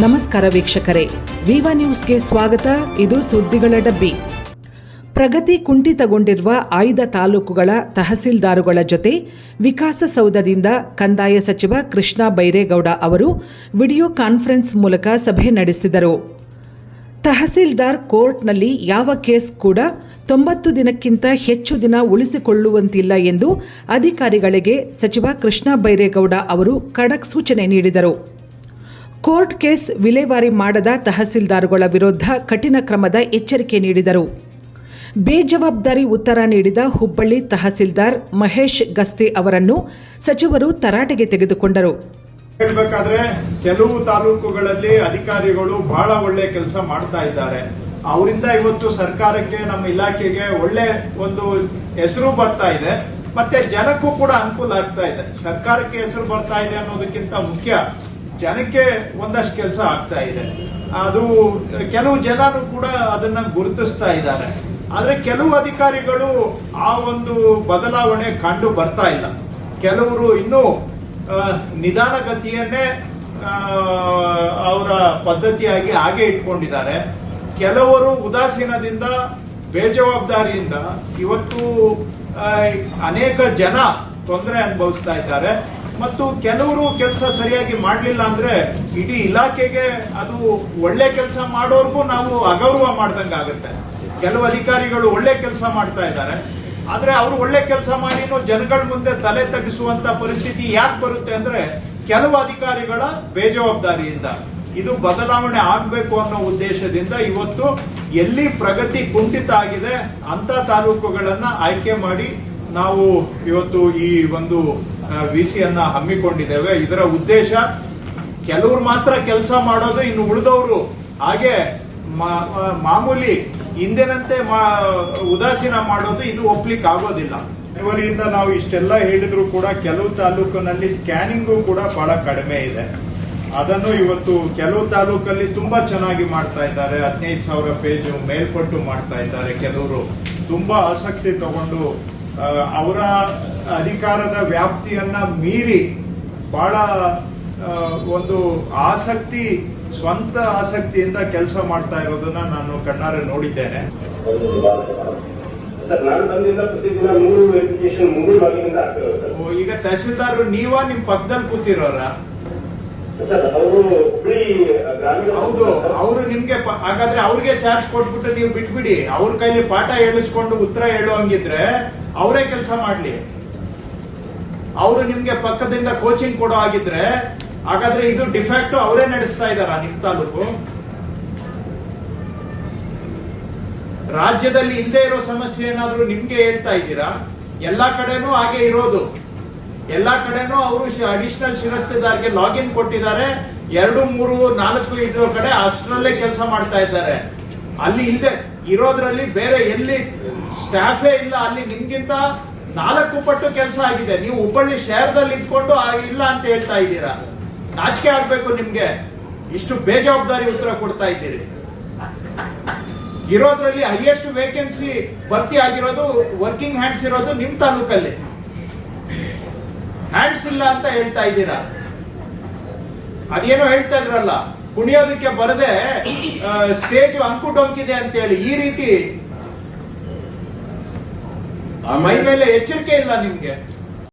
ನಮಸ್ಕಾರ ವೀಕ್ಷಕರೇ. ವಿವಾ ನ್ಯೂಸ್ಗೆ ಸ್ವಾಗತ. ಇದು ಸುದ್ದಿಗಳ ಡಬ್ಬಿ. ಪ್ರಗತಿ ಕುಂಠಿತಗೊಂಡಿರುವ ಆಯ್ದ ತಾಲೂಕುಗಳ ತಹಸೀಲ್ದಾರುಗಳ ಜೊತೆ ವಿಕಾಸಸೌಧದಿಂದ ಕಂದಾಯ ಸಚಿವ ಕೃಷ್ಣ ಬೈರೇಗೌಡ ಅವರು ವಿಡಿಯೋ ಕಾನ್ಫರೆನ್ಸ್ ಮೂಲಕ ಸಭೆ ನಡೆಸಿದರು. ತಹಸೀಲ್ದಾರ್ ಕೋರ್ಟ್ನಲ್ಲಿ ಯಾವ ಕೇಸ್ ಕೂಡ ತೊಂಬತ್ತು ದಿನಕ್ಕಿಂತ ಹೆಚ್ಚು ದಿನ ಉಳಿಸಿಕೊಳ್ಳುವಂತಿಲ್ಲ ಎಂದು ಅಧಿಕಾರಿಗಳಿಗೆ ಸಚಿವ ಕೃಷ್ಣ ಬೈರೇಗೌಡ ಅವರು ಖಡಕ್ ಸೂಚನೆ ನೀಡಿದರು. ಕೋರ್ಟ್ ಕೇಸ್ ವಿಲೇವಾರಿ ಮಾಡದ ತಹಸೀಲ್ದಾರ್ಗಳ ವಿರುದ್ಧ ಕಠಿಣ ಕ್ರಮದ ಎಚ್ಚರಿಕೆ ನೀಡಿದರು. ಬೇಜವಾಬ್ದಾರಿ ಉತ್ತರ ನೀಡಿದ ಹುಬ್ಬಳ್ಳಿ ತಹಸೀಲ್ದಾರ್ ಮಹೇಶ್ ಗಸ್ತಿ ಅವರನ್ನು ಸಚಿವರು ತರಾಟೆಗೆ ತೆಗೆದುಕೊಂಡರು. ಹೇಳ್ಬೇಕಾದ್ರೆ ಕೆಲವು ತಾಲೂಕುಗಳಲ್ಲಿ ಅಧಿಕಾರಿಗಳು ಬಹಳ ಒಳ್ಳೆ ಕೆಲಸ ಮಾಡ್ತಾ ಇದ್ದಾರೆ. ಅವರಿಂದ ಇವತ್ತು ಸರ್ಕಾರಕ್ಕೆ ನಮ್ಮ ಇಲಾಖೆಗೆ ಒಳ್ಳೆ ಒಂದು ಹೆಸರು ಬರ್ತಾ ಇದೆ. ಮತ್ತೆ ಜನಕ್ಕೂ ಕೂಡ ಅನುಕೂಲ ಆಗ್ತಾ ಇದೆ. ಸರ್ಕಾರಕ್ಕೆ ಹೆಸರು ಬರ್ತಾ ಇದೆ ಅನ್ನೋದಕ್ಕಿಂತ ಮುಖ್ಯ ಜನಕ್ಕೆ ಒಂದಷ್ಟು ಕೆಲಸ ಆಗ್ತಾ ಇದೆ. ಅದು ಕೆಲವು ಜನರು ಕೂಡ ಅದನ್ನ ಗುರುತಿಸ್ತಾ ಇದ್ದಾರೆ. ಆದರೆ ಕೆಲವು ಅಧಿಕಾರಿಗಳು ಆ ಒಂದು ಬದಲಾವಣೆ ಕಂಡು ಬರ್ತಾ ಇಲ್ಲ. ಕೆಲವರು ಇನ್ನೂ ನಿಧಾನಗತಿಯನ್ನೇ ಅವರ ಪದ್ಧತಿಯಾಗಿ ಹಾಗೆ ಇಟ್ಕೊಂಡಿದ್ದಾರೆ. ಕೆಲವರು ಉದಾಸೀನದಿಂದ, ಬೇಜವಾಬ್ದಾರಿಯಿಂದ ಇವತ್ತು ಅನೇಕ ಜನ ತೊಂದರೆ ಅನುಭವಿಸ್ತಾ ಇದ್ದಾರೆ. ಮತ್ತು ಕೆಲವರು ಕೆಲಸ ಸರಿಯಾಗಿ ಮಾಡಲಿಲ್ಲ ಅಂದ್ರೆ ಇಡೀ ಇಲಾಖೆಗೆ ಅದು ಒಳ್ಳೆ ಕೆಲಸ ಮಾಡೋರ್ಗೂ ನಾವು ಅಗೌರವ ಮಾಡ್ದಂಗೆ ಆಗುತ್ತೆ. ಕೆಲವು ಅಧಿಕಾರಿಗಳು ಒಳ್ಳೆ ಕೆಲಸ ಮಾಡ್ತಾ ಇದ್ದಾರೆ. ಆದರೆ ಅವರು ಒಳ್ಳೆ ಕೆಲಸ ಮಾಡಿನೂ ಜನಗಳ ಮುಂದೆ ತಲೆ ತಗ್ಗಿಸುವಂತ ಪರಿಸ್ಥಿತಿ ಯಾಕೆ ಬರುತ್ತೆ ಅಂದ್ರೆ ಕೆಲವು ಅಧಿಕಾರಿಗಳ ಬೇಜವಾಬ್ದಾರಿಯಿಂದ. ಇದು ಬದಲಾವಣೆ ಆಗಬೇಕು ಅನ್ನೋ ಉದ್ದೇಶದಿಂದ ಇವತ್ತು ಎಲ್ಲಿ ಪ್ರಗತಿ ಕುಂಠಿತ ಆಗಿದೆ ಅಂತ ತಾಲೂಕುಗಳನ್ನ ಆಯ್ಕೆ ಮಾಡಿ ನಾವು ಇವತ್ತು ಈ ಒಂದು ವಿಸಿಯನ್ನ ಹಮ್ಮಿಕೊಂಡಿದ್ದೇವೆ. ಇದರ ಉದ್ದೇಶ ಕೆಲವರು ಮಾತ್ರ ಕೆಲಸ ಮಾಡೋದು, ಇನ್ನು ಉಳಿದವರು. ಹಾಗೆ ಮಾಮೂಲಿ ಹಿಂದಿನಂತೆ ಉದಾಸೀನ ಮಾಡೋದು ಇದು ಒಪ್ಲಿಕ್ಕೆ ಆಗೋದಿಲ್ಲ ಇವರಿಂದ ನಾವು ಇಷ್ಟೆಲ್ಲ ಹೇಳಿದ್ರು ಕೂಡ ಕೆಲವು ತಾಲೂಕಿನಲ್ಲಿ ಸ್ಕ್ಯಾನಿಂಗು ಕೂಡ ಬಹಳ ಕಡಿಮೆ ಇದೆ. ಅದನ್ನು ಇವತ್ತು ಕೆಲವು ತಾಲೂಕಲ್ಲಿ ತುಂಬಾ ಚೆನ್ನಾಗಿ ಮಾಡ್ತಾ ಇದ್ದಾರೆ. ಹದಿನೈದು ಸಾವಿರ ಪೇಜು ಮೇಲ್ಪಟ್ಟು ಮಾಡ್ತಾ ಇದ್ದಾರೆ ಕೆಲವರು. ತುಂಬಾ ಆಸಕ್ತಿ ತಗೊಂಡು ಅವರ ಅಧಿಕಾರದ ವ್ಯಾಪ್ತಿಯನ್ನ ಮೀರಿ ಬಹಳ ಒಂದು ಆಸಕ್ತಿ ಸ್ವಂತ ಆಸಕ್ತಿಯಿಂದ ಕೆಲಸ ಮಾಡ್ತಾ ಇರೋದನ್ನ ನಾನು ಕಣ್ಣಾರೆ ನೋಡಿದ್ದೇನೆ. ಸರ್ ನಾನು ಬಂದಿಂದ ಪ್ರತಿದಿನ ಮೂರು ವೆರಿಫಿಕೇಶನ್ ಮೂರು ಬಾಗಿಲಿಂದ ಆಗ್ತದೆ ಸರ್. ಓ, ಈಗ ತಹಸೀಲ್ದಾರ್ ನೀವ ನಿಮ್ ಪಕ್ಕದಲ್ಲಿ ಕೂತಿರೋರ? ಹೌದು ಅವರು ನಿಮ್ಗೆ ಹಾಗಾದ್ರೆ ಅವ್ರಿಗೆ ಚಾರ್ಜ್ ಕೊಟ್ಬಿಟ್ಟು ನೀವು ಬಿಟ್ಬಿಡಿ. ಅವ್ರ ಕೈಲಿ ಪಾಠ ಹೇಳಿಸ್ಕೊಂಡು ಉತ್ತರ ಹೇಳುವಂಗಿದ್ರೆ ಅವರೇ ಕೆಲಸ ಮಾಡಲಿ. ಅವರು ನಿಮ್ಗೆ ಪಕ್ಕದಿಂದ ಕೋಚಿಂಗ್ ಕೊಡೋ ಆಗಿದ್ರೆ ಹಾಗಾದ್ರೆ ಇದು ಡಿಫ್ಯಾಕ್ಟ್ ಅವರೇ ನಡೆಸ್ತಾ ಇದಾರ ನಿಮ್ ತಾಲೂಕು? ರಾಜ್ಯದಲ್ಲಿ ಇಲ್ಲದೆ ಇರೋ ಸಮಸ್ಯೆ ಏನಾದ್ರೂ ನಿಮ್ಗೆ ಹೇಳ್ತಾ ಇದ್ದೀರಾ? ಎಲ್ಲಾ ಕಡೆನೂ ಹಾಗೆ ಇರೋದು. ಎಲ್ಲಾ ಕಡೆನೂ ಅವರು ಅಡಿಷನಲ್ ಶಿರಸ್ತೆದಾರ್ಗೆ ಲಾಗಿನ್ ಕೊಟ್ಟಿದ್ದಾರೆ. ಎರಡು, ಮೂರು, ನಾಲ್ಕು ಇರೋ ಕಡೆ ಅಷ್ಟರಲ್ಲೇ ಕೆಲಸ ಮಾಡ್ತಾ ಇದ್ದಾರೆ. ಅಲ್ಲಿ ಇಲ್ಲದೆ ಇರೋದ್ರಲ್ಲಿ ಬೇರೆ ಎಲ್ಲಿ ಸ್ಟಾಫೇ ಇಲ್ಲ, ಅಲ್ಲಿ ನಿಮ್ಗಿಂತ ನಾಲ್ಕು ಪಟ್ಟು ಕೆಲಸ ಆಗಿದೆ. ನೀವು ಹುಬ್ಬಳ್ಳಿ ಶಹರದಲ್ಲಿ ಇದ್ಕೊಂಡು ಇಲ್ಲ ಅಂತ ಹೇಳ್ತಾ ಇದ್ದೀರಾ? ನಾಚಿಕೆ ಆಗ್ಬೇಕು ನಿಮ್ಗೆ. ಇಷ್ಟು ಬೇಜವಾಬ್ದಾರಿ ಉತ್ತರ ಕೊಡ್ತಾ ಇದ್ದೀರಿ. ಇರೋದ್ರಲ್ಲಿ ಹೈಯೆಸ್ಟ್ ವೇಕೆನ್ಸಿ ಭರ್ತಿ ಆಗಿರೋದು ವರ್ಕಿಂಗ್ ಹ್ಯಾಂಡ್ಸ್ ಇರೋದು ನಿಮ್ ತಾಲೂಕಲ್ಲಿ. ಹ್ಯಾಂಡ್ಸ್ ಇಲ್ಲ ಅಂತ ಹೇಳ್ತಾ ಇದ್ದೀರಾ? ಅದೇನೋ ಹೇಳ್ತಾ ಇದ್ರಲ್ಲ. ಕುಣಿಯೋದಕ್ಕೆ ಬರದೆ ಸ್ಟೇಜ್ ಅಂಕು ಡೊಂಕಿದೆ ಅಂತ ಹೇಳಿ ಈ ರೀತಿ ಮೈ ಮೇಲೆ ಎಚ್ಚರಿಕೆ ಇಲ್ಲ ನಿಮ್ಗೆ.